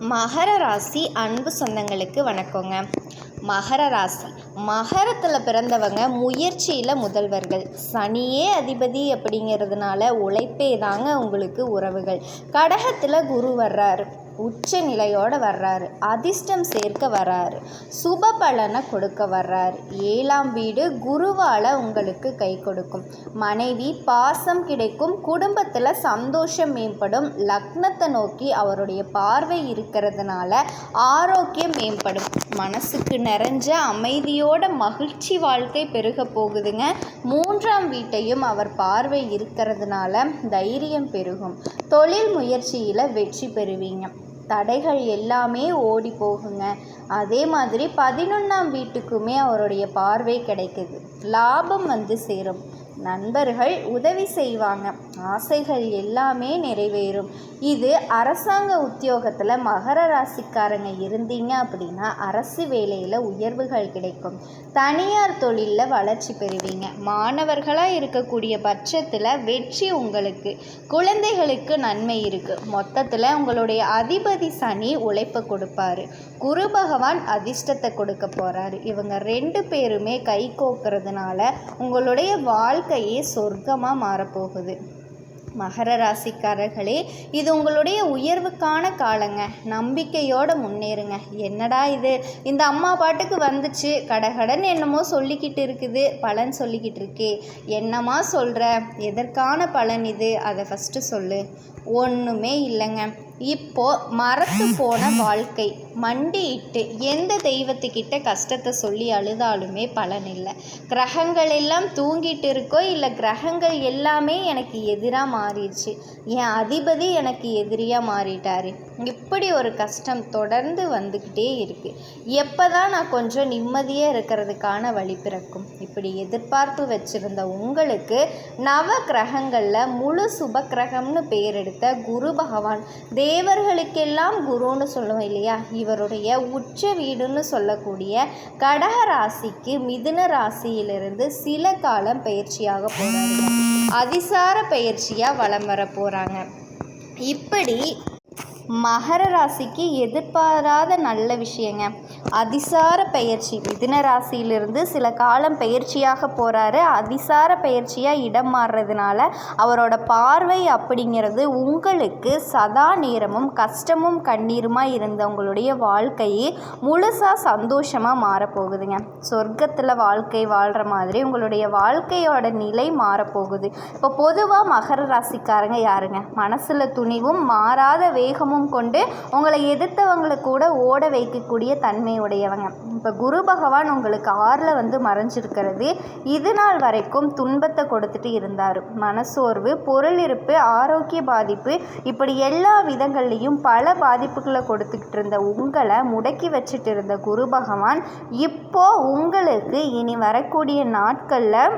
மகர ராசி அன்பு சொந்தங்களுக்கு வணக்கங்க. மகர ராசி மகரத்தில் பிறந்தவங்க முயற்சியில் முதல்வர்கள். சனியே அதிபதி அப்படிங்கிறதுனால உழைப்பே தாங்க உங்களுக்கு உறவுகள். கடகத்தில் குரு வர்றாரு. உச்ச நிலையோடு வர்றாரு. அதிர்ஷ்டம் சேர்க்க வர்றாரு. சுப பலனை கொடுக்க வர்றாரு. ஏழாம் வீடு குருவால் உங்களுக்கு கை கொடுக்கும். மனைவி பாசம் கிடைக்கும். குடும்பத்தில் சந்தோஷம் மேம்படும். லக்னத்தை நோக்கி அவருடைய பார்வை இருக்கிறதுனால ஆரோக்கியம் மேம்படும். மனசுக்கு நிறைஞ்ச அமைதியோட மகிழ்ச்சி வாழ்க்கை பெருக போகுதுங்க. மூன்றாம் வீட்டையும் அவர் பார்வை இருக்கிறதுனால தைரியம் பெருகும். தொழில் முயற்சியில் வெற்றி பெறுவீங்க. தடைகள் எல்லாமே ஓடி போகுங்க. அதே மாதிரி பதினொன்றாம் வீட்டுக்குமே அவருடைய பார்வை கிடைக்குது. லாபம் வந்து சேரும். நண்பர்கள் உதவி செய்வாங்க. ஆசைகள் எல்லாமே நிறைவேறும். இது அரசாங்க உத்தியோகத்தில் மகர ராசிக்காரங்க இருந்தீங்க அப்படின்னா அரசு வேலையில் உயர்வுகள் கிடைக்கும். தனியார் தொழிலில் வளர்ச்சி பெறுவீங்க. மாணவர்களாக இருக்கக்கூடிய பட்சத்தில் வெற்றி உங்களுக்கு. குழந்தைகளுக்கு நன்மை இருக்குது மொத்தத்தில் உங்களுடைய அதிபதி சனி உழைப்பு கொடுப்பாரு. குரு பகவான் அதிர்ஷ்டத்தை கொடுக்க போகிறாரு இவங்க ரெண்டு பேருமே கை கோக்குறதுனால உங்களுடைய வாழ்க்கையே சொர்க்கமாக மாறப்போகுது. மகர ராசிக்காரர்களே இது உங்களுடைய உயர்வுக்கான காலங்க. நம்பிக்கையோடு முன்னேறுங்க. என்னடா இது? இந்த அம்மா பாட்டுக்கு வந்துச்சு. கடகடன் என்னமோ சொல்லிக்கிட்டு இருக்குது. பலன் சொல்லிக்கிட்டு இருக்கே. என்னம்மா சொல்கிற எதற்கான பலன் இது? அதை ஃபஸ்ட்டு சொல்லு. ஒன்றுமே இல்லைங்க. இப்போ மரத்து போன வாழ்க்கை. மண்டியிட்டு எந்த தெய்வத்துக்கிட்ட கஷ்டத்தை சொல்லி அழுதாலுமே பலன் இல்லை. கிரகங்கள் எல்லாம் தூங்கிட்டு இருக்கோ இல்லை கிரகங்கள் எல்லாமே எனக்கு எதிராக மாறிடுச்சு. என் அதிபதி எனக்கு எதிரியாக மாறிட்டாரு. இப்படி ஒரு கஷ்டம் தொடர்ந்து வந்துக்கிட்டே இருக்குது எப்போ தான் நான் கொஞ்சம் நிம்மதியாக இருக்கிறதுக்கான வழி பிறக்கும்? இப்படி எதிர்பார்ப்பு வச்சுருந்த உங்களுக்கு நவ கிரகங்களில் முழு சுப கிரகம்னு பேர் எடுத்த குரு பகவான் தேவர்களுக்கெல்லாம் குருன்னு சொல்லுவோம் இல்லையா? இவருடைய உச்ச வீடுன்னு சொல்லக்கூடிய கடக ராசிக்கு மிதுன ராசியிலிருந்து சில காலம் பயிற்சியாக போகிறாங்க அதிசார பயிற்சியாக வலம் வர போகிறாங்க இப்படி மகர ராசிக்கு எதிர்பாராத நல்ல விஷயங்க. அதிசார பயிற்சி மிதுன ராசியிலிருந்து சில காலம் பயிற்சியாக போகிறாரு அதிசார பயிற்சியாக இடம் மாறுறதுனால அவரோட பார்வை அப்படிங்கிறது உங்களுக்கு சதா நேரமும் கஷ்டமும் கண்ணீருமாக இருந்த உங்களுடைய வாழ்க்கையே முழுசாக சந்தோஷமாக மாறப்போகுதுங்க. சொர்க்கத்தில் வாழ்க்கை வாழ்கிற மாதிரி உங்களுடைய வாழ்க்கையோட நிலை மாறப்போகுது. இப்போ பொதுவாக மகர ராசிக்காரங்க யாருங்க? மனசில் துணிவும் மாறாத வேகமும் கொண்டு உங்களை எதிர்த்தவங்களை கூட ஓட வைக்கக்கூடிய தன்மை உடையவங்க இப்போ குரு பகவான் உங்களுக்கு ஆறில் வந்து மறைஞ்சிருக்கிறது. இது நாள் வரைக்கும் துன்பத்தை கொடுத்துட்டு இருந்தார். மனசோர்வு பொருள் இருப்பு ஆரோக்கிய பாதிப்பு இப்படி எல்லா விதங்கள்லையும் பல பாதிப்புகளை கொடுத்துக்கிட்டு இருந்த உங்களை முடக்கி வச்சுட்டு இருந்த குரு பகவான் இப்போ உங்களுக்கு இனி வரக்கூடிய நாட்களில்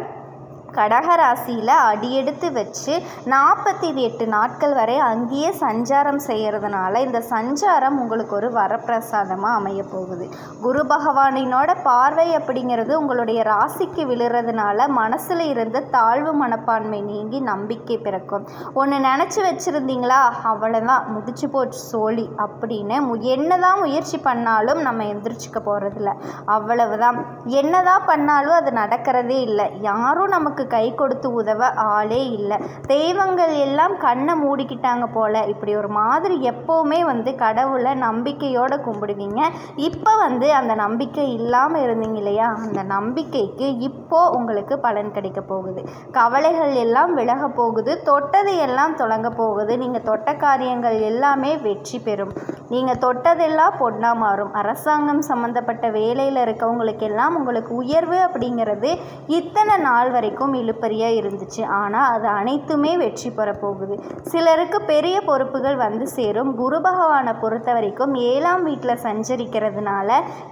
கடகராசியில் அடியெடுத்து வச்சு நாற்பத்தி எட்டு நாட்கள் வரை அங்கேயே சஞ்சாரம் செய்கிறதுனால இந்த சஞ்சாரம் உங்களுக்கு ஒரு வரப்பிரசாதமாக அமைய போகுது. குரு பகவானினோட பார்வை அப்படிங்கிறது உங்களுடைய ராசிக்கு விழுறதுனால மனசில் இருந்த தாழ்வு மனப்பான்மை நீங்கி நம்பிக்கை பிறக்கும். ஒன்று நினச்சி வச்சுருந்தீங்களா? அவ்வளோதான் முதிச்சு போச்சு சோழி அப்படின்னு மு- என்னதான் முயற்சி பண்ணாலும் நம்ம எந்திரிச்சிக்க போகிறதில்ல அவ்வளவுதான். என்னதான் பண்ணாலும் அது நடக்கிறதே இல்லை. யாரும் நமக்கு கை கொடுத்து உதவ ஆளே இல்லை. தெய்வங்கள் எல்லாம் கண்ணை மூடிக்கிட்டாங்க போல. இப்படி ஒரு மாதிரி எப்போவுமே வந்து கடவுளை நம்பிக்கையோடு கும்பிடுவீங்க. இப்போ வந்து அந்த நம்பிக்கை இல்லாமல் இருந்தீங்க இல்லையா? அந்த நம்பிக்கைக்கு இப்போ உங்களுக்கு பலன் கிடைக்க போகுது. கவலைகள் எல்லாம் விலக போகுது. தொட்டது எல்லாம் தொடங்க போகுது. நீங்கள் தொட்ட காரியங்கள் எல்லாமே வெற்றி பெறும். நீங்கள் தொட்டதெல்லாம் பொண்ணாக மாறும். அரசாங்கம் சம்மந்தப்பட்ட வேலையில் இருக்கவங்களுக்கெல்லாம் உங்களுக்கு உயர்வு அப்படிங்கிறது இத்தனை நாள் வரைக்கும் இழுப்பறியாக இருந்துச்சு. ஆனால் அது அனைத்துமே வெற்றி பெற போகுது. சிலருக்கு பெரிய பொறுப்புகள் வந்து சேரும். குரு பகவானை பொறுத்த வரைக்கும் ஏழாம் வீட்டில் சஞ்சரிக்கிறதுனால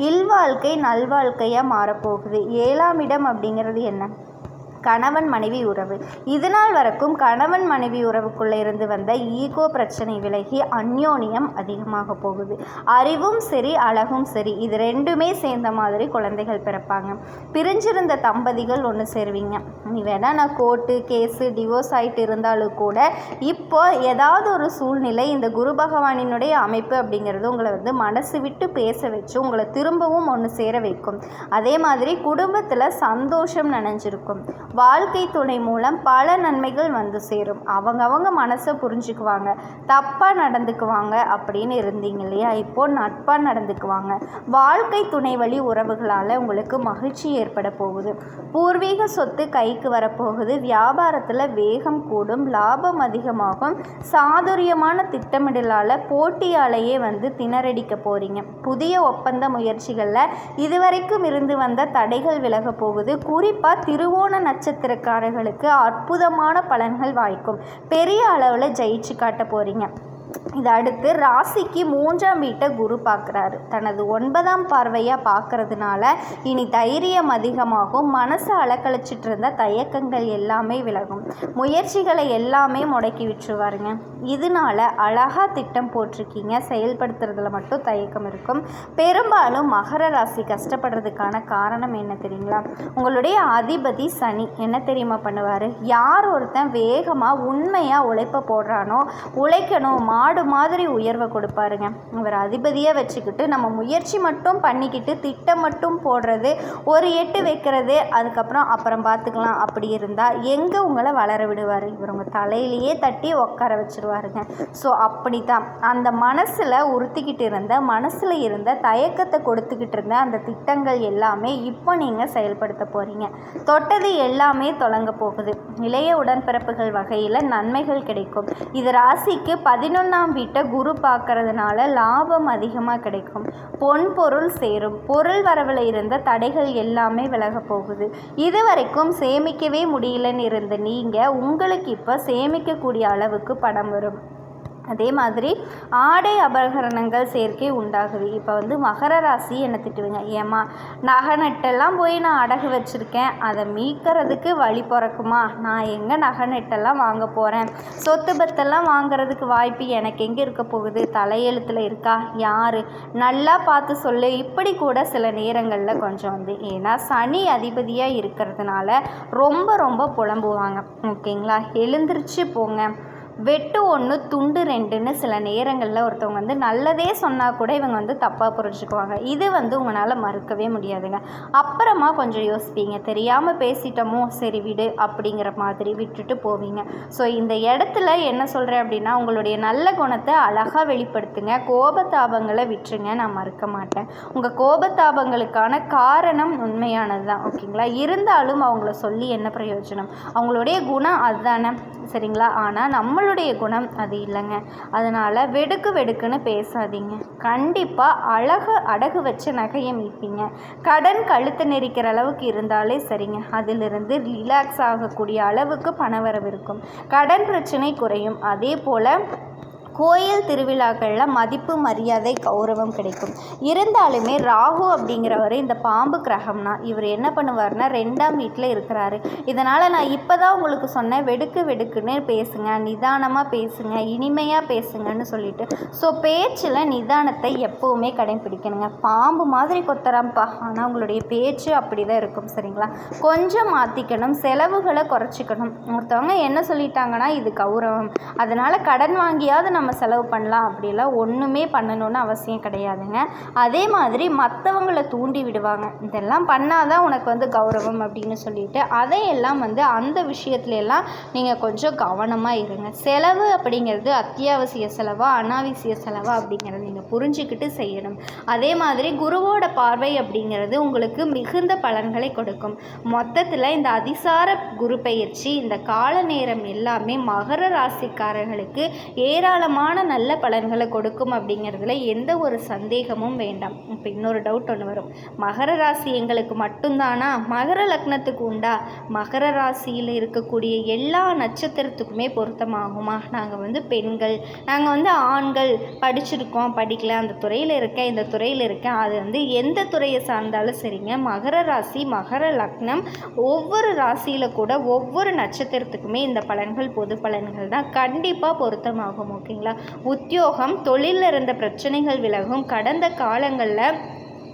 இல்வாழ்க்கை நல்வாழ்க்கையாக மாறப்போகுது ஏழாம் இடம் அப்படிங்கிறது என்ன? கணவன் மனைவி உறவு. இதுநாள் வரைக்கும் கணவன் மனைவி உறவுக்குள்ளே இருந்து வந்த ஈகோ பிரச்சனை விலகி அந்யோனியம் அதிகமாக போகுது. அறிவும் சரி அழகும் சரி இது ரெண்டுமே சேர்ந்த மாதிரி குழந்தைகள் பிறப்பாங்க. பிரிஞ்சிருந்த தம்பதிகள் ஒன்று சேருவீங்க. நீ வேணா நான் கோர்ட்டு கேஸு டிவோர்ஸ் ஆகிட்டு இருந்தாலும் கூட இப்போ ஏதாவது ஒரு சூழ்நிலை இந்த குரு பகவானினுடைய அமைப்பு அப்படிங்கிறது உங்களை வந்து மனசு விட்டு பேச வச்சு உங்களை திரும்பவும் ஒன்று சேர வைக்கும். அதே மாதிரி குடும்பத்தில் சந்தோஷம் நினைஞ்சிருக்கும். வாழ்க்கை துணை மூலம் பல நன்மைகள் வந்து சேரும். அவங்கவங்க மனசை புரிஞ்சுக்குவாங்க. தப்பாக நடந்துக்குவாங்க அப்படின்னு இருந்தீங்க இல்லையா? இப்போது நட்பாக நடந்துக்குவாங்க. வாழ்க்கை துணை வழி உறவுகளால் உங்களுக்கு மகிழ்ச்சி ஏற்பட போகுது. பூர்வீக சொத்து கைக்கு வரப்போகுது. வியாபாரத்தில் வேகம் கூடும். லாபம் அதிகமாகும். சாதுரியமான திட்டமிடலால் போட்டியாலேயே வந்து திணறடிக்க போகிறீங்க புதிய ஒப்பந்த முயற்சிகளில் இதுவரைக்கும் இருந்து வந்த தடைகள் விலக போகுது. குறிப்பாக திருவோண நட்சத்திரக்காரர்களுக்கு அற்புதமான பலன்கள் வாய்க்கும். பெரிய அளவில் ஜெயிச்சு காட்ட போகிறீங்க இது அடுத்து ராசிக்கு மூன்றாம் வீட்டை குரு பார்க்குறாரு. தனது ஒன்பதாம் பார்வையாக பார்க்கறதுனால இனி தைரியம் அதிகமாகும். மனசை அலக்கழிச்சிட்டு இருந்த தயக்கங்கள் எல்லாமே விலகும். முயற்சிகளை எல்லாமே முடக்கி விட்டுருவாருங்க. இதனால அழகாக திட்டம் போட்டிருக்கீங்க. செயல்படுத்துறதுல மட்டும் தயக்கம் இருக்கும். பெரும்பாலும் மகர ராசி கஷ்டப்படுறதுக்கான காரணம் என்ன தெரியுங்களா? உங்களுடைய அதிபதி சனி என்ன தெரியுமா பண்ணுவார்? யார் ஒருத்தன் வேகமாக உண்மையாக உழைப்ப போடுறானோ உழைக்கணுமா மாடு மாதிரி உயர்வை கொடுப்பாருங்க. அவர் அதிபதியாக வச்சுக்கிட்டு நம்ம முயற்சி மட்டும் பண்ணிக்கிட்டு திட்டம் மட்டும் போடுறது ஒரு எட்டு வைக்கிறது அதுக்கப்புறம் அப்புறம் பார்த்துக்கலாம். அப்படி இருந்தால் எங்கே உங்களை வளர விடுவார்? இவர் உங்கள் தலையிலேயே தட்டி உட்கார வச்சுருவாருங்க. ஸோ அப்படி தான் அந்த மனசில் உறுத்திக்கிட்டு இருந்த மனசில் இருந்த தயக்கத்தை கொடுத்துக்கிட்டு இருந்த அந்த திட்டங்கள் எல்லாமே இப்போ நீங்கள் செயல்படுத்த போகிறீங்க தொட்டது எல்லாமே தொடங்க போகுது. இளைய உடன்பிறப்புகள் வகையில் நன்மைகள் கிடைக்கும். இது ராசிக்கு பதினொன்று பதினொன்றாம் வீட்டை குரு பார்க்கறதுனால லாபம் அதிகமாக கிடைக்கும். பொன் பொருள் சேரும். பொருள் வரவில் இருந்த தடைகள் எல்லாமே விலக போகுது. இது வரைக்கும் சேமிக்கவே முடியலன்னு இருந்த நீங்கள் உங்களுக்கு இப்போ சேமிக்கக்கூடிய அளவுக்கு பணம் வரும். அதே மாதிரி ஆடை அபகரணங்கள் சேர்க்கை உண்டாகுது. இப்போ வந்து மகர ராசி என்னை திட்டுவீங்க? ஏம்மா நகை நட்டெல்லாம் போய் நான் அடகு வச்சுருக்கேன். அதை மீட்கிறதுக்கு வழி பிறக்குமா? நான் எங்கே நகை நட்டெல்லாம் வாங்க போகிறேன் சொத்து பத்தெல்லாம் வாங்குறதுக்கு வாய்ப்பு எனக்கு எங்கே இருக்க போகுது? தலையெழுத்தில் இருக்கா? யார்? நல்லா பார்த்து சொல்லு. இப்படி கூட சில நேரங்களில் கொஞ்சம் வந்து ஏன்னா சனி அதிபதியாக இருக்கிறதுனால ரொம்ப ரொம்ப புலம்புவாங்க. ஓகேங்களா? எழுந்திரிச்சு போங்க. வெட்டு ஒன்று துண்டு ரெண்டுன்னு சில நேரங்களில் ஒருத்தவங்க வந்து நல்லதே சொன்னால் கூட இவங்க வந்து தப்பாக புரிஞ்சுக்குவாங்க. இது வந்து உங்களால் மறுக்கவே முடியாதுங்க. அப்புறமா கொஞ்சம் யோசிப்பீங்க. தெரியாமல் பேசிட்டோமோ சரி விடு அப்படிங்கிற மாதிரி விட்டுட்டு போவீங்க. ஸோ இந்த இடத்துல என்ன சொல்கிறேன் அப்படின்னா உங்களுடைய நல்ல குணத்தை அழகாக வெளிப்படுத்துங்க. கோபத்தாபங்களை விட்டுருங்க. நான் மறுக்க மாட்டேன். உங்கள் கோபத்தாபங்களுக்கான காரணம் உண்மையானது தான் ஓகேங்களா? இருந்தாலும் அவங்கள சொல்லி என்ன பிரயோஜனம்? அவங்களுடைய குணம் அதுதானே சரிங்களா? ஆனால் நம்மளுடைய குணம் அது இல்லைங்க. அதனால் வெடுக்கு வெடுக்குன்னு பேசாதீங்க. கண்டிப்பாக அழகு அடகு வச்ச நகையை மீட்பீங்க. கடன் கழுத்து நெரிக்கிற அளவுக்கு இருந்தாலே சரிங்க. அதிலிருந்து ரிலாக்ஸ் ஆகக்கூடிய அளவுக்கு பணவரவு இருக்கும். கடன் பிரச்சனை குறையும். அதே போல் கோயில் திருவிழாக்களில் மதிப்பு மரியாதை கௌரவம் கிடைக்கும். இருந்தாலுமே ராகு அப்படிங்கிறவர் இந்த பாம்பு கிரகம்னா இவர் என்ன பண்ணுவார்னா ரெண்டாம் வீட்டில் இருக்கிறாரு. இதனால் நான் இப்போ தான் உங்களுக்கு சொன்னேன் வெடுக்கு வெடுக்குன்னு பேசுங்க நிதானமாக பேசுங்க இனிமையாக பேசுங்கன்னு சொல்லிட்டு. ஸோ பேச்சில் நிதானத்தை எப்போவுமே கடைபிடிக்கணுங்க பாம்பு மாதிரி கொத்தராம்ப்பா ஆனால் உங்களுடைய பேச்சு அப்படி தான் இருக்கும் சரிங்களா? கொஞ்சம் மாற்றிக்கணும் செலவுகளை குறைச்சிக்கணும். ஒருத்தவங்க என்ன சொல்லிட்டாங்கன்னா இது கௌரவம். அதனால் கடன் வாங்கியாவது நம்ம நம்ம செலவு பண்ணலாம் அப்படிலாம் ஒன்றுமே பண்ணணும்னு அவசியம் கிடையாதுங்க. அதே மாதிரி மற்றவங்கள தூண்டி விடுவாங்க. இதெல்லாம் பண்ணாதான் உனக்கு வந்து கௌரவம் அப்படின்னு சொல்லிட்டு அதையெல்லாம் வந்து அந்த விஷயத்துல எல்லாம் நீங்கள் கொஞ்சம் கவனமாக இருங்க. செலவு அப்படிங்கிறது அத்தியாவசிய செலவா அனாவசிய செலவா அப்படிங்கிறத நீங்கள் புரிஞ்சுக்கிட்டு செய்யணும். அதே மாதிரி குருவோட பார்வை அப்படிங்கிறது உங்களுக்கு மிகுந்த பலன்களை கொடுக்கும். மொத்தத்தில் இந்த அதிசார குரு பயிற்சி இந்த கால நேரம் எல்லாமே மகர ராசிக்காரர்களுக்கு ஏராளமான அற்புதமான நல்ல பலன்களை கொடுக்கும் அப்படிங்கிறதுல எந்த ஒரு சந்தேகமும் வேண்டாம். இப்போ இன்னொரு டவுட் ஒன்று வரும். மகர ராசி எங்களுக்கு மட்டும்தானா? மகர லக்னத்துக்கு உண்டா? மகர ராசியில் இருக்கக்கூடிய எல்லா நட்சத்திரத்துக்குமே பொருத்தமாகுமா? நாங்கள் வந்து பெண்கள். நாங்கள் வந்து ஆண்கள். படிச்சிருக்கோம் படிக்கல. அந்த துறையில் இருக்கேன் இந்த துறையில் இருக்கேன். அது வந்து எந்த துறையை சார்ந்தாலும் சரிங்க. மகர ராசி மகர லக்னம் ஒவ்வொரு ராசியில் கூட ஒவ்வொரு நட்சத்திரத்துக்குமே இந்த பலன்கள் பொது பலன்கள் தான் கண்டிப்பாக பொருத்தமாகும். ஓகேங்களா? உத்தியோகம் தொழிலில் இருந்த பிரச்சனைகள் விலகும் கடந்த காலங்களில்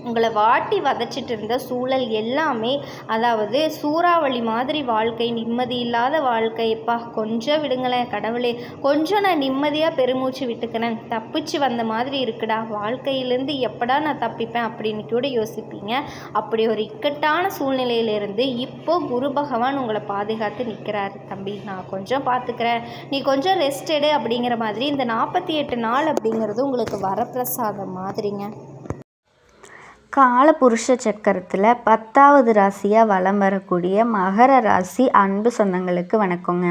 உங்களை வாட்டி வதச்சிட்டு இருந்த சூழல் எல்லாமே அதாவது சூறாவளி மாதிரி வாழ்க்கை நிம்மதி இல்லாத வாழ்க்கைப்பா கொஞ்சம் விடுங்களேன் கடவுளே. கொஞ்சம் நான் நிம்மதியாக பெருமூச்சு விட்டுக்கிறேன். தப்பிச்சு வந்த மாதிரி இருக்குடா. வாழ்க்கையிலேருந்து எப்படா நான் தப்பிப்பேன் அப்படின்னு கூட யோசிப்பீங்க. அப்படி ஒரு இக்கட்டான சூழ்நிலையிலேருந்து இப்போ குரு பகவான் உங்களை பாதுகாத்து நிற்கிறாரு தம்பி நான் கொஞ்சம் பார்த்துக்கிறேன் நீ கொஞ்சம் ரெஸ்ட் எடு அப்படிங்கிற மாதிரி இந்த நாற்பத்தி எட்டு நாள் அப்படிங்கிறது உங்களுக்கு வரப்பிரசாதம் மாதிரிங்க. காலபுருஷ சக்கரத்தில் பத்தாவது ராசியாக வலம் வரக்கூடிய மகர ராசி அன்பு சொந்தங்களுக்கு வணக்கங்க.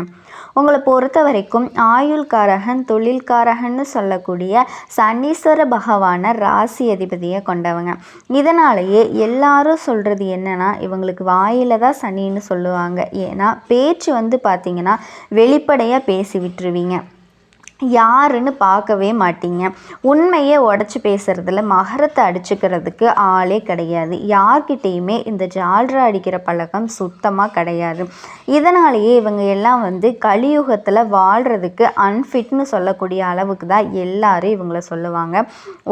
உங்களை பொறுத்த வரைக்கும் ஆயுள்காரகன் தொழில்காரகன்னு சொல்லக்கூடிய சனீஸ்வர பகவானை ராசி அதிபதியை கொண்டவங்க. இதனாலேயே எல்லாரும் சொல்கிறது என்னென்னா இவங்களுக்கு வாயில் தான் சனின்னு சொல்லுவாங்க. ஏன்னா பேச்சு வந்து பார்த்திங்கன்னா வெளிப்படையாக பேசி விட்டுருவீங்க. யாருன்னு பார்க்கவே மாட்டீங்க. உண்மையை உடச்சி பேசுகிறதுல மகரத்தை அடிச்சுக்கிறதுக்கு ஆளே கிடையாது. யார்கிட்டேயுமே இந்த ஜால்ரா அடிக்கிற பழக்கம் சுத்தமாக கிடையாது. இதனாலேயே இவங்க எல்லாம் வந்து கலியுகத்தில் வாழ்கிறதுக்கு அன்ஃபிட்னு சொல்லக்கூடிய அளவுக்கு தான் எல்லாரும் இவங்கள சொல்லுவாங்க.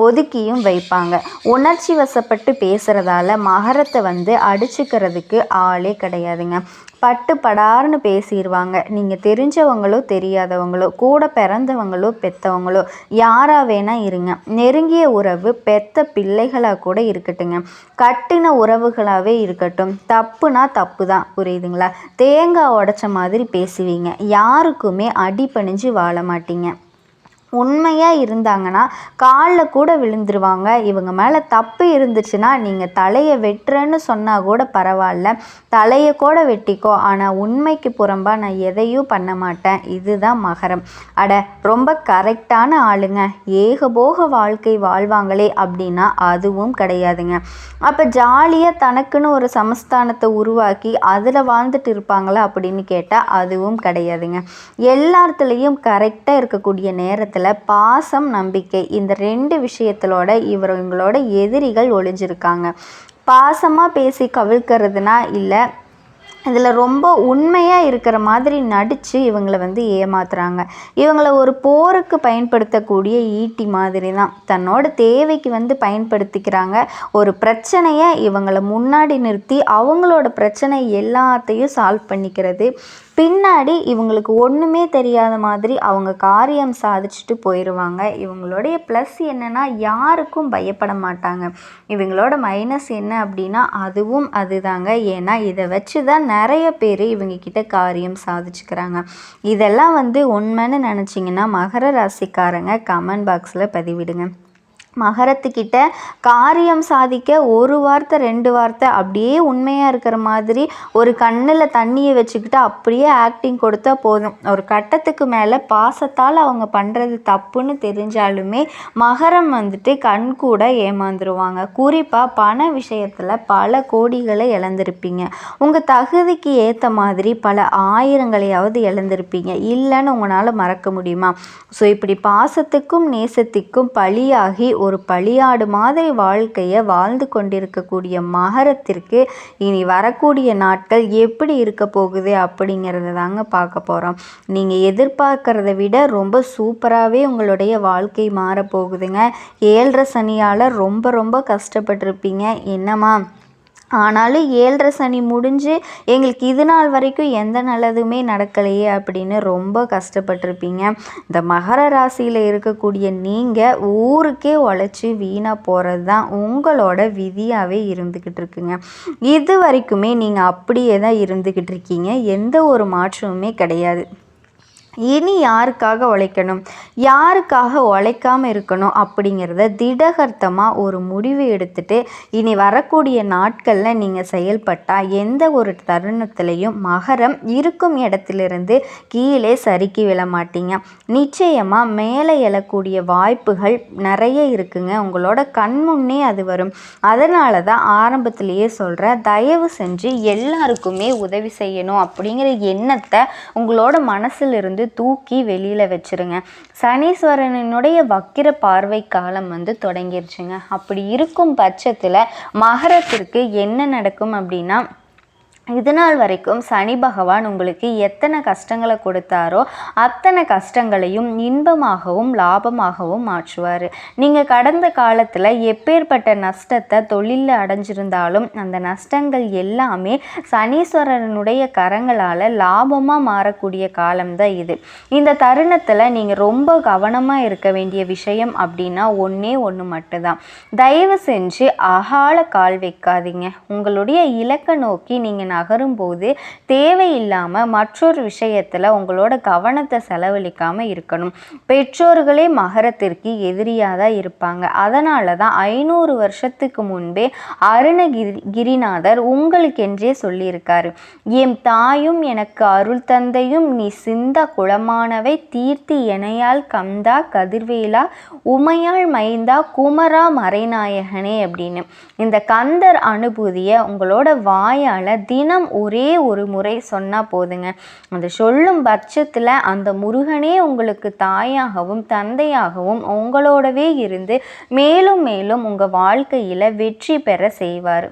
ஒதுக்கியும் வைப்பாங்க. உணர்ச்சி வசப்பட்டு பேசுகிறதால மகரத்தை வந்து அடிச்சுக்கிறதுக்கு ஆளே கிடையாதுங்க. பட்டு படார்னு பேசிடுவாங்க நீங்கள் தெரிஞ்சவங்களோ தெரியாதவங்களோ கூட பிறந்தவங்களோ பெற்றவங்களோ யாராக வேணால் இருங்க. நெருங்கிய உறவு பெத்த பிள்ளைகளாக கூட இருக்கட்டுங்க. கட்டின உறவுகளாகவே இருக்கட்டும். தப்புனா தப்பு தான் புரியுதுங்களா? தேங்காய் உடச்ச மாதிரி பேசுவீங்க. யாருக்குமே அடி பணிஞ்சு வாழ மாட்டீங்க. உண்மையாக இருந்தாங்கன்னா காலில் கூட விழுந்துருவாங்க. இவங்க மேலே தப்பு இருந்துச்சுன்னா நீங்கள் தலையை வெட்டுறேன்னு சொன்னால் கூட பரவாயில்ல. தலையை கூட வெட்டிக்கோ. ஆனால் உண்மைக்கு புறம்பாக நான் எதையும் பண்ண மாட்டேன். இதுதான் மகரம். அட ரொம்ப கரெக்டான ஆளுங்க. ஏகபோக வாழ்க்கை வாழ்வாங்களே அப்படின்னா அதுவும் கிடையாதுங்க. அப்போ ஜாலியாக தனக்குன்னு ஒரு சமஸ்தானத்தை உருவாக்கி அதில் வாழ்ந்துட்டு இருப்பாங்களா அப்படின்னு கேட்டால் அதுவும் கிடையாதுங்க. எல்லாத்துலேயும் கரெக்டாக இருக்கக்கூடிய நேரத்தில் விஷயத்தில் பாசம் நம்பிக்கை இந்த ரெண்டு விஷயத்திலோட இவங்களோட எதிரிகள் ஒளிஞ்சிருக்காங்க. பாசமாக பேசி கவிழ்க்கிறதுனா இல்லை இதில் ரொம்ப உண்மையாக இருக்கிற மாதிரி நடித்து இவங்களை வந்து ஏமாத்துறாங்க. இவங்களை ஒரு போருக்கு பயன்படுத்தக்கூடிய ஈட்டி மாதிரி தான் தன்னோட தேவைக்கு வந்து பயன்படுத்திக்கிறாங்க. ஒரு பிரச்சனையை இவங்களை முன்னாடி நிறுத்தி அவங்களோட பிரச்சனை எல்லாத்தையும் சால்வ் பண்ணிக்கிறது. பின்னாடி இவங்களுக்கு ஒன்றுமே தெரியாத மாதிரி அவங்க காரியம் சாதிச்சுட்டு போயிடுவாங்க இவங்களுடைய ப்ளஸ் என்னென்னா யாருக்கும் பயப்பட மாட்டாங்க. இவங்களோட மைனஸ் என்ன அப்படின்னா அதுவும் அதுதாங்க. ஏன்னா இதை வச்சு தான் நிறைய பேர் இவங்கக்கிட்ட காரியம் சாதிச்சுக்கிறாங்க. இதெல்லாம் வந்து உண்மைன்னு நினச்சிங்கன்னா மகர ராசிக்காரங்க கமெண்ட் பாக்ஸில் பதிவிடுங்க. மகரத்துக்கிட்ட காரியம் சாதிக்க ஒரு வார்த்தை ரெண்டு வார்த்தை அப்படியே உண்மையாக இருக்கிற மாதிரி ஒரு கண்ணில் தண்ணியை வச்சுக்கிட்டு அப்படியே ஆக்டிங் கொடுத்தா போதும். ஒரு கட்டத்துக்கு மேலே பாசத்தால் அவங்க பண்ணுறது தப்புன்னு தெரிஞ்சாலுமே மகரம் வந்துட்டு கண் கூட ஏமாந்துருவாங்க. குறிப்பாக பண விஷயத்தில் பல கோடிகளை இழந்திருப்பீங்க. உங்கள் தகுதிக்கு ஏற்ற மாதிரி பல ஆயிரங்களையாவது இழந்திருப்பீங்க. இல்லைன்னு உங்களால் மறக்க முடியுமா? ஸோ இப்படி பாசத்துக்கும் நேசத்துக்கும் பழியாகி ஒரு பழியாடு மாதிரி வாழ்க்கையை வாழ்ந்து கொண்டிருக்கக்கூடிய மகரத்திற்கு இனி வரக்கூடிய நாட்கள் எப்படி இருக்க போகுது அப்படிங்கிறத தாங்க பார்க்க போகிறோம் நீங்கள் எதிர்பார்க்கறத விட ரொம்ப சூப்பராகவே உங்களுடைய வாழ்க்கை மாறப்போகுதுங்க. ஏழரை சனியால் ரொம்ப ரொம்ப கஷ்டப்பட்டிருப்பீங்க. என்னம்மா? ஆனாலும் ஏழரை சனி முடிஞ்சு எங்களுக்கு இது நாள் வரைக்கும் எந்த நல்லதுமே நடக்கலையே அப்படின்னு ரொம்ப கஷ்டப்பட்டிருப்பீங்க. இந்த மகர ராசியில் இருக்கக்கூடிய நீங்கள் ஊருக்கே உழைச்சி வீணாக போகிறது தான் உங்களோட விதியாகவே இருந்துக்கிட்டு இருக்குங்க. இது வரைக்குமே நீங்கள் அப்படியே தான் இருந்துக்கிட்டு இருக்கீங்க. எந்த ஒரு மாற்றமுமே கிடையாது. இனி யாருக்காக உழைக்கணும்? யாருக்காக உழைக்காம இருக்கணும் அப்படிங்கிறத திடகர்த்தமாக ஒரு முடிவு எடுத்துட்டு இனி வரக்கூடிய நாட்களில் நீங்கள் செயல்பட்டால் எந்த ஒரு தருணத்திலையும் மகரம் இருக்கும் இடத்திலிருந்து கீழே சறுக்கி விழ மாட்டீங்க. நிச்சயமாக மேலே எழக்கூடிய வாய்ப்புகள் நிறைய இருக்குங்க. உங்களோட கண் முன்னே அது வரும். அதனால தான் ஆரம்பத்திலேயே சொல்கிறேன் தயவு செஞ்சு எல்லாருக்குமே உதவி செய்யணும் அப்படிங்கிற எண்ணத்தை உங்களோட மனசுல இருந்து தூக்கி வெளியில் வச்சிருங்க. சனீஸ்வரனுடைய வக்கிர பார்வை காலம் வந்து தொடங்கிருச்சுங்க. அப்படி இருக்கும் பட்சத்தில் மகரத்திற்கு என்ன நடக்கும் அப்படின்னா இது நாள் வரைக்கும் சனி பகவான் உங்களுக்கு எத்தனை கஷ்டங்களை கொடுத்தாரோ அத்தனை கஷ்டங்களையும் இன்பமாகவும் லாபமாகவும் மாற்றுவார். நீங்கள் கடந்த காலத்தில் எப்பேற்பட்ட நஷ்டத்தை தொழிலில் அடைஞ்சிருந்தாலும் அந்த நஷ்டங்கள் எல்லாமே சனீஸ்வரனுடைய கரங்களால் லாபமாக மாறக்கூடிய காலம்தான் இது. இந்த தருணத்தில் நீங்கள் ரொம்ப கவனமாக இருக்க வேண்டிய விஷயம் அப்படின்னா ஒன்றே ஒன்று மட்டும்தான். தயவு செஞ்சு அகால கால் வைக்காதீங்க. உங்களுடைய இலக்கை நோக்கி நீங்கள் நகரும்போது தேவையில்லாமல் மற்றொரு விஷயத்தில் உங்களோட கவனத்தை செலவழிக்காமல் இருக்கணும். பெற்றோர்களே மகரத்திற்கு எதிரியாக தான் இருப்பாங்க. அதனால தான் ஐநூறு வருஷத்துக்கு முன்பே அருணகிரி கிரிநாதர் உங்களுக்கென்றே சொல்லியிருக்காரு. எம் தாயும் எனக்கு அருள் தந்தையும் நீ சிந்த குளமானவை தீர்த்தி எனையால் கந்தா கதிர்வேலா உமையாள் மைந்தா குமரா மறைநாயகனே அப்படின்னு. இந்த கந்தர் அனுபூதியை உங்களோட வாயால் தினம் ஒரே ஒரு முறை சொன்னால் போதுங்க. அந்த சொல்லும் பட்சத்தில் அந்த முருகனே உங்களுக்கு தாயாகவும் தந்தையாகவும் உங்களோடவே இருந்து மேலும் மேலும் உங்கள் வாழ்க்கையில் வெற்றி பெற செய்வார்.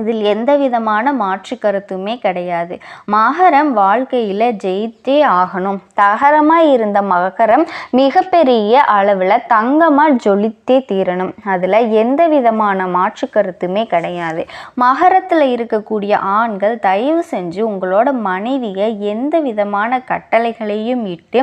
இதில் எந்த விதமான மாற்று கருத்துமே கிடையாது. மகரம் வாழ்க்கையில் ஜெயித்தே ஆகணும். தகரமாக இருந்த மகரம் மிகப்பெரிய அளவில் தங்கமாக ஜொலித்தே தீரணும். அதில் எந்த விதமான மாற்று கருத்துமே கிடையாது. மகரத்தில் இருக்கக்கூடிய ஆண்கள் தயவு செஞ்சு உங்களோட மனைவியை எந்த விதமான கட்டளைகளையும் இட்டு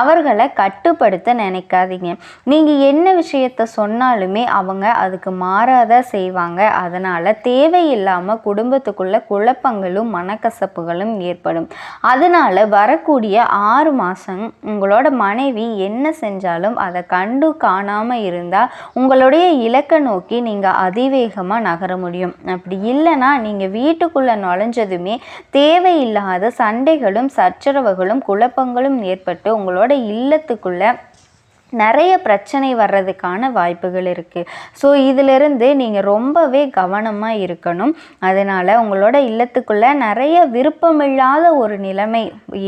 அவர்களை கட்டுப்படுத்த நினைக்காதீங்க. நீங்கள் என்ன விஷயத்த சொன்னாலுமே அவங்க அதுக்கு மாறாத செய்வாங்க. அதனால் தேவை இல்லாமல் குடும்பத்துக்குள்ள குழப்பங்களும் மனக்கசப்புகளும் ஏற்படும். அதனால வரக்கூடிய ஆறு மாதம் உங்களோட மனைவி என்ன செஞ்சாலும் அதை கண்டு காணாமல் இருந்தால் உங்களுடைய இலக்கை நோக்கி நீங்கள் அதிவேகமாக நகர முடியும். அப்படி இல்லைன்னா நீங்கள் வீட்டுக்குள்ளே நுழைஞ்சதுமே தேவையில்லாத சண்டைகளும் சச்சரவுகளும் குழப்பங்களும் ஏற்பட்டு உங்களோட இல்லத்துக்குள்ளே நிறைய பிரச்சனை வர்றதுக்கான வாய்ப்புகள் இருக்குது ஸோ இதிலிருந்து நீங்கள் ரொம்பவே கவனமாக இருக்கணும். அதனால் உங்களோட இல்லத்துக்குள்ளே நிறைய விருப்பமில்லாத ஒரு நிலைமை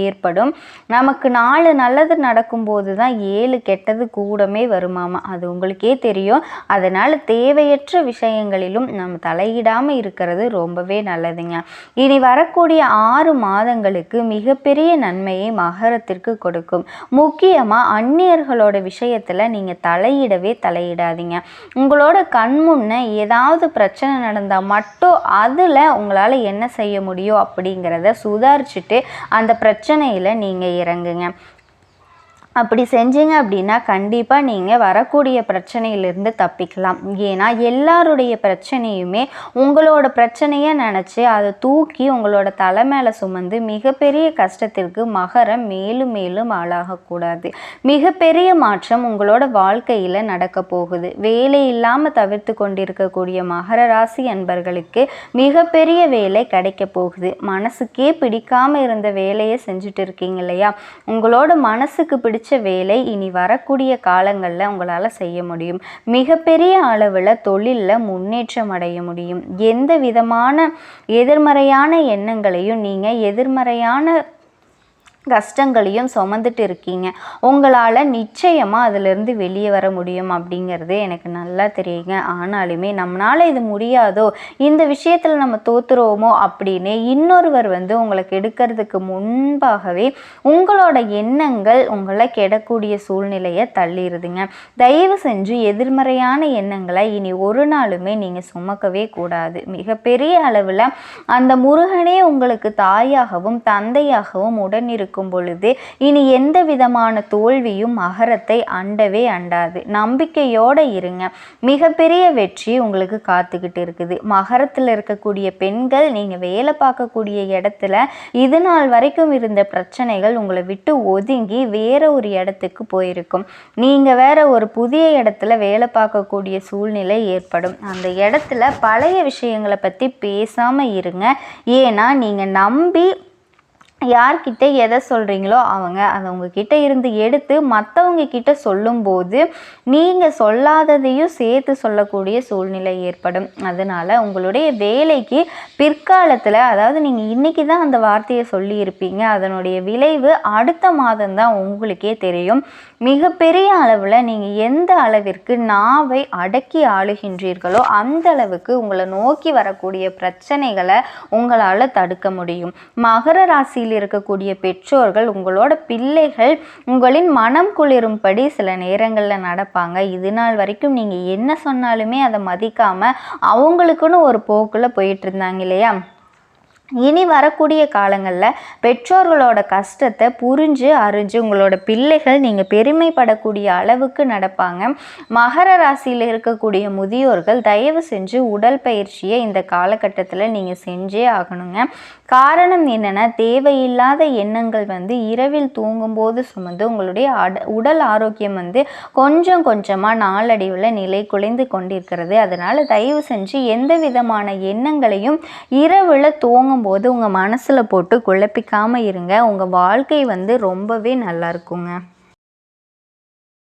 ஏற்படும். நமக்கு நாலு நல்லது நடக்கும்போது தான் ஏழு கெட்டது கூடமே வருமாமா? அது உங்களுக்கே தெரியும். அதனால் தேவையற்ற விஷயங்களிலும் நம்ம தலையிடாமல் இருக்கிறது ரொம்பவே நல்லதுங்க. இனி வரக்கூடிய ஆறு மாதங்களுக்கு மிகப்பெரிய நன்மையை மகரத்திற்கு கொடுக்கும். முக்கியமாக அந்நியர்களோட விஷயத்தில் நீங்கள் தலையிடவே தலையிடாதீங்க. உங்களோட கண் முன்ன ஏதாவது பிரச்சனை நடந்தால் மட்டும் அதில் உங்களால் என்ன செய்ய முடியும் அப்படிங்கிறத சுதாரிச்சுட்டு அந்த பிரச்சனையில் நீங்கள் இறங்குங்க. அப்படி செஞ்சீங்க அப்படின்னா கண்டிப்பாக நீங்கள் வரக்கூடிய பிரச்சனையிலிருந்து தப்பிக்கலாம். ஏன்னா எல்லாருடைய பிரச்சனையுமே உங்களோட பிரச்சனையை நினச்சி அதை தூக்கி உங்களோட தலை மேலே சுமந்து மிகப்பெரிய கஷ்டத்திற்கு மகரம் மேலும் மேலும் ஆளாகக்கூடாது. மிகப்பெரிய மாற்றம் உங்களோட வாழ்க்கையில் நடக்க போகுது. வேலை இல்லாமல் தவிர்த்து கொண்டிருக்கக்கூடிய மகர ராசி அன்பர்களுக்கு மிகப்பெரிய வேலை கிடைக்க போகுது. மனசுக்கே பிடிக்காமல் இருந்த வேலையை செஞ்சுட்டு இருக்கீங்க இல்லையா? உங்களோட மனசுக்கு பிடிச்ச வேலை இனி வரக்கூடிய காலங்களில் உங்களால் செய்ய முடியும். மிகப்பெரிய அளவில் தொழிலில் முன்னேற்றம் அடைய முடியும். எந்த விதமான எதிர்மறையான எண்ணங்களையும் நீங்கள் எதிர்மறையான கஷ்டங்களையும் சுமந்துட்டு இருக்கீங்க உங்களால் நிச்சயமாக அதிலிருந்து வெளியே வர முடியும் அப்படிங்கிறது எனக்கு நல்லா தெரியுங்க. ஆனாலுமே நம்மளால் இது முடியாதோ இந்த விஷயத்தில் நம்ம தோத்துருவோமோ அப்படின்னு இன்னொருவர் வந்து உங்களை கெடுக்கிறதுக்கு முன்பாகவே உங்களோட எண்ணங்கள் உங்களை கெடக்கூடிய சூழ்நிலையை தள்ளிடுதுங்க தயவு செஞ்சு எதிர்மறையான எண்ணங்களை இனி ஒரு நாளுமே நீங்கள் சுமக்கவே கூடாது. மிகப்பெரிய அளவில் அந்த முருகனே உங்களுக்கு தாயாகவும் தந்தையாகவும் உடன் இருக்கும் பொழுது இனி எந்த விதமான தோல்வியும் மகரத்தை அண்டவே அண்டாது. நம்பிக்கையோடு இருங்க. மிகப்பெரிய வெற்றி உங்களுக்கு காத்துக்கிட்டு இருக்குது. மகரத்தில் இருக்கக்கூடிய பெண்கள் நீங்கள் வேலை பார்க்கக்கூடிய இடத்துல இது நாள் வரைக்கும் இருந்த பிரச்சனைகள் உங்களை விட்டு ஒதுங்கி வேற ஒரு இடத்துக்கு போயிருக்கும். நீங்கள் வேற ஒரு புதிய இடத்துல வேலை பார்க்கக்கூடிய சூழ்நிலை ஏற்படும். அந்த இடத்துல பழைய விஷயங்களை பற்றி பேசாமல் இருங்க. ஏன்னா நீங்கள் நம்பி யார்கிட்ட எதை சொல்கிறீங்களோ அவங்க அதை உங்ககிட்ட இருந்து எடுத்து மற்றவங்க கிட்ட சொல்லும்போது நீங்கள் சொல்லாததையும் சேர்த்து சொல்லக்கூடிய சூழ்நிலை ஏற்படும். அதனால் உங்களுடைய வேலைக்கு பிற்காலத்தில் அதாவது நீங்கள் இன்றைக்கி தான் அந்த வார்த்தையை சொல்லியிருப்பீங்க அதனுடைய விளைவு அடுத்த மாதம்தான் உங்களுக்கே தெரியும். மிகப்பெரிய அளவில் நீங்கள் எந்த அளவிற்கு நாவை அடக்கி ஆளுகின்றீர்களோ அந்த அளவுக்கு உங்களை நோக்கி வரக்கூடிய பிரச்சனைகளை உங்களால் தடுக்க முடியும். மகர ராசியில் இருக்கக்கூடிய பெற்றோர்கள் உங்களோட பிள்ளைகள் உங்களின் மனம் குளிரும்படி சில நேரங்களில் நடப்பாங்க. இது நாள் வரைக்கும் நீங்கள் என்ன சொன்னாலுமே அதை மதிக்காமல் அவங்களுக்குன்னு ஒரு போக்கில் போயிட்டு இருந்தாங்க இல்லையா? இனி வரக்கூடிய காலங்களில் பெற்றோர்களோட கஷ்டத்தை புரிஞ்சு அறிஞ்சு உங்களோட பிள்ளைகள் நீங்கள் பெருமைப்படக்கூடிய அளவுக்கு நடப்பாங்க. மகர ராசியில் இருக்கக்கூடிய முதியோர்கள் தயவு செஞ்சு உடல் பயிற்சியை இந்த காலகட்டத்தில் நீங்கள் செஞ்சே ஆகணுங்க. காரணம் என்னென்னா தேவையில்லாத எண்ணங்கள் வந்து இரவில் தூங்கும்போது சுமந்து உங்களுடைய அட உடல் ஆரோக்கியம் வந்து கொஞ்சம் கொஞ்சமாக நாளடைவில் நிலை குலைந்து கொண்டிருக்கிறது. அதனால் தயவு செஞ்சு எந்த விதமான எண்ணங்களையும் இரவில் தூங்கும் போது உங்கள் மனசில் போட்டு குழப்பிக்காமல் இருங்க. உங்கள் வாழ்க்கை வந்து ரொம்பவே நல்லா இருக்குங்க.